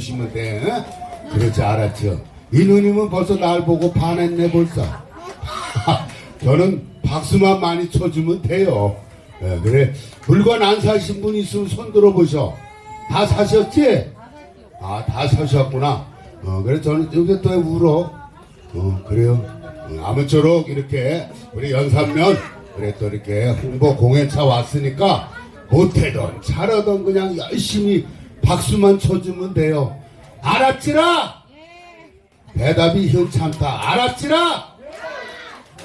주시면 돼. 어? 그렇지 알았죠. 이 누님은 벌써 날 보고 반했네 벌써. 저는 박수만 많이 쳐주면 돼요. 예, 그래 물건 안 사신 분 있으면 손 들어보셔. 다 사셨지? 아, 다 사셨구나. 어, 그래 저는 여기 또왜 울어? 어, 그래요. 어, 아무쪼록 이렇게 우리 연산면 그래 또 이렇게 홍보 공연차 왔으니까 못해던 잘하던 그냥 열심히 박수만 쳐주면 돼요. 알았지라? 대답이 현찮다. 알았지라?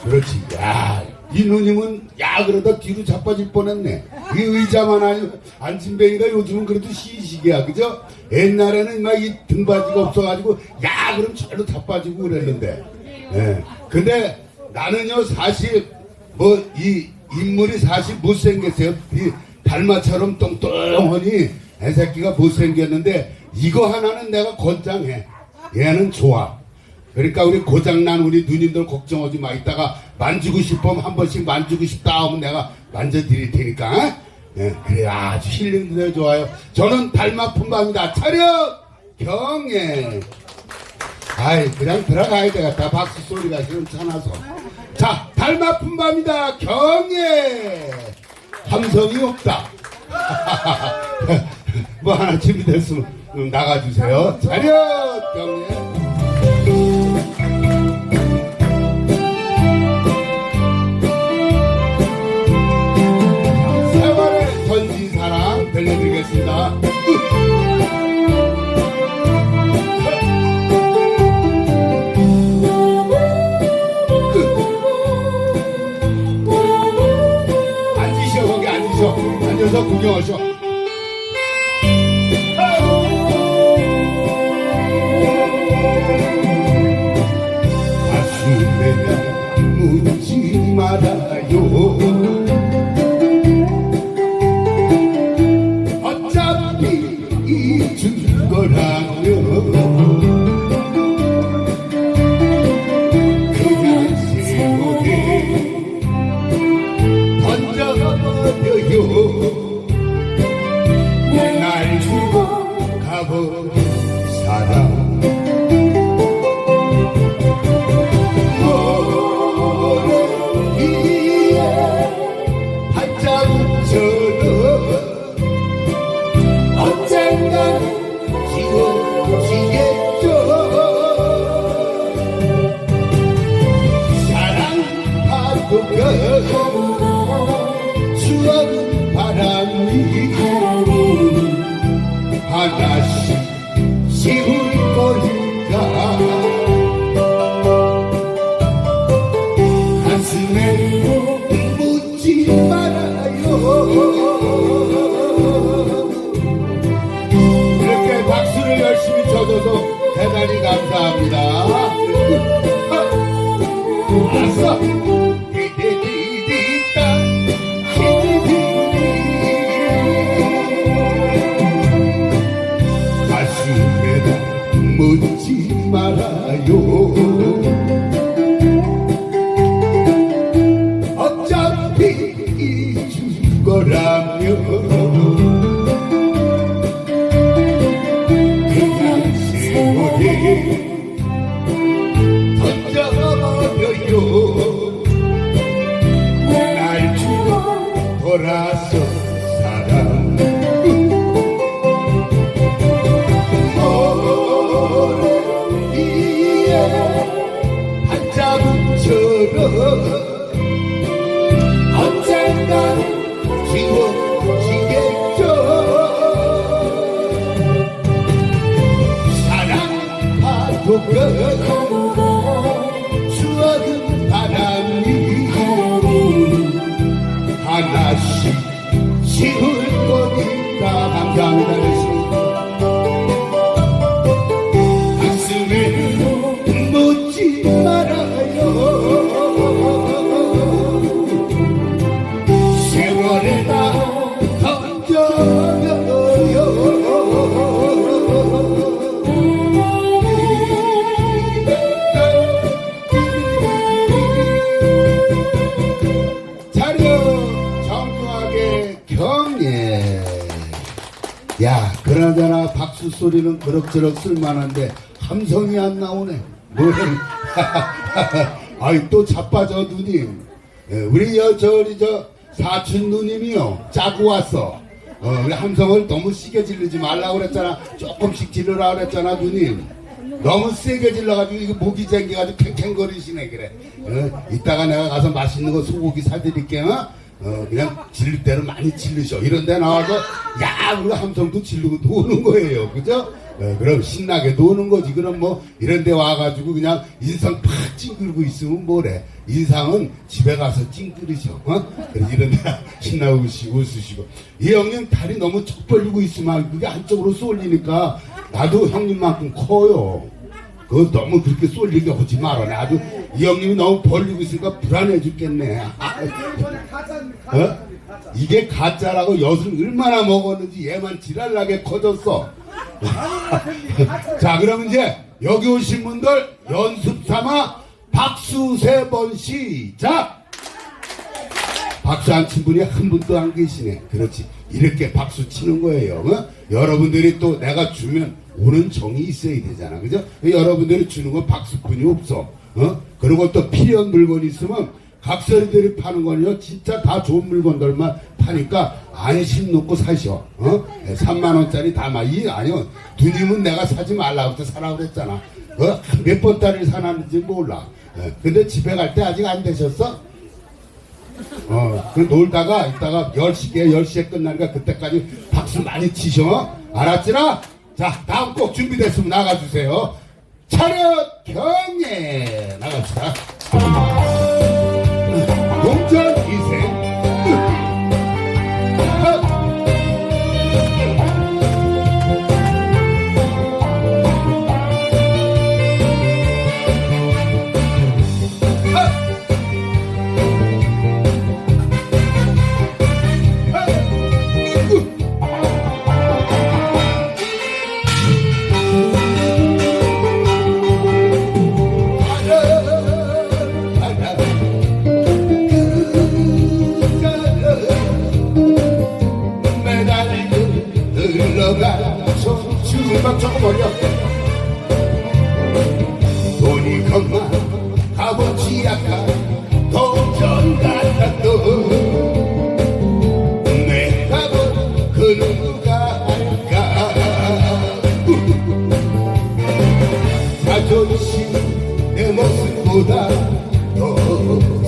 그렇지. 야, 이 누님은 야 그러다 뒤로 자빠질 뻔했네. 이 의자만 아니 안진뱅이가 요즘은 그래도 시식이야, 그죠? 옛날에는 막 이 등받이가 없어가지고 야 그럼 절로 자빠지고 그랬는데. 예. 근데 나는요 사실 뭐 이 인물이 사실 못생겼어요. 이 달마처럼 똥똥하니 애새끼가 못생겼는데 이거 하나는 내가 권장해. 얘는 좋아. 그러니까 우리 고장난 우리 누님들 걱정하지 마. 이따가 만지고 싶으면 한 번씩 만지고 싶다 하면 내가 만져드릴 테니까. 예, 그래 아주 힐링도 되 좋아요. 저는 달마품 갑니다. 차렷 경례. 아이 그냥 들어가야 되겠다. 박수 소리가 시원찮아서. 자 달마품 밤이다. 경례. 함성이 없다. 뭐 하나 준비됐으면 음, 나가주세요. 차렷 경례. 세월의 전지 사랑 들려드리겠습니다. 날 주고 가본 사람 지울 거니까 가슴에 묻지 말아요 이렇게 박수를 열심히 쳐줘서 대단히 감사합니다. 가슴에다 묻지 말아요. 사랑 목소리는 그럭저럭 쓸만한데 함성이 안 나오네. 뭐래? 아이 또 자빠져 누님. 예, 우리 여 저리 저 사촌 누님이요 짜고 왔어. 어, 우리 함성을 너무 시게 지르지 말라고 그랬잖아. 조금씩 지르라 그랬잖아 누님. 너무 세게 질러가지고 이거 목이 쟁겨가지고 캥캥거리시네 그래. 어, 이따가 내가 가서 맛있는 거 소고기 사드릴게. 어? 어, 그냥 질릴 대로 많이 질르셔. 이런 데 나와서, 야, 우리 함성도 질르고 노는 거예요. 그죠? 어, 그럼 신나게 노는 거지. 그럼 뭐, 이런 데 와가지고 그냥 인상 팍 찡그리고 있으면 뭐래. 인상은 집에 가서 찡그리셔. 어? 그래서 이런 데 신나고 웃으시고. 이 형님 다리 너무 척 벌리고 있으면 그게 한쪽으로 쏠리니까 나도 형님만큼 커요. 그거 너무 그렇게 쏠리게 하지 말아. 나 아주 이 형님이 너무 벌리고 있으니까 불안해 죽겠네. 어? 이게 가짜라고 엿을 얼마나 먹었는지 얘만 지랄나게 커졌어. 자, 그럼 이제 여기 오신 분들 연습 삼아 박수 세 번 시작! 박수 안 친 분이 한 분도 안 계시네. 그렇지. 이렇게 박수 치는 거예요. 어? 여러분들이 또 내가 주면 오는 정이 있어야 되잖아. 그죠? 여러분들이 주는 건 박수뿐이 없어. 어? 그리고 또 필요한 물건 있으면 각설이들이 파는 건요, 진짜 다 좋은 물건들만 파니까 안심 놓고 사셔. 어? 3만원짜리 다 마. 이, 아니요. 누님은 내가 사지 말라고 때 사라고 그랬잖아. 어? 몇 번짜리를 사놨는지 몰라. 예. 근데 집에 갈 때 아직 안 되셨어? 어, 그 놀다가 이따가 10시에 10시에 끝나니까 그때까지 박수 많이 치셔. 알았지나? 자, 다음 곡 준비됐으면 나가주세요. 차렷 경례 나갑시다. 자존심 내 모습보다 더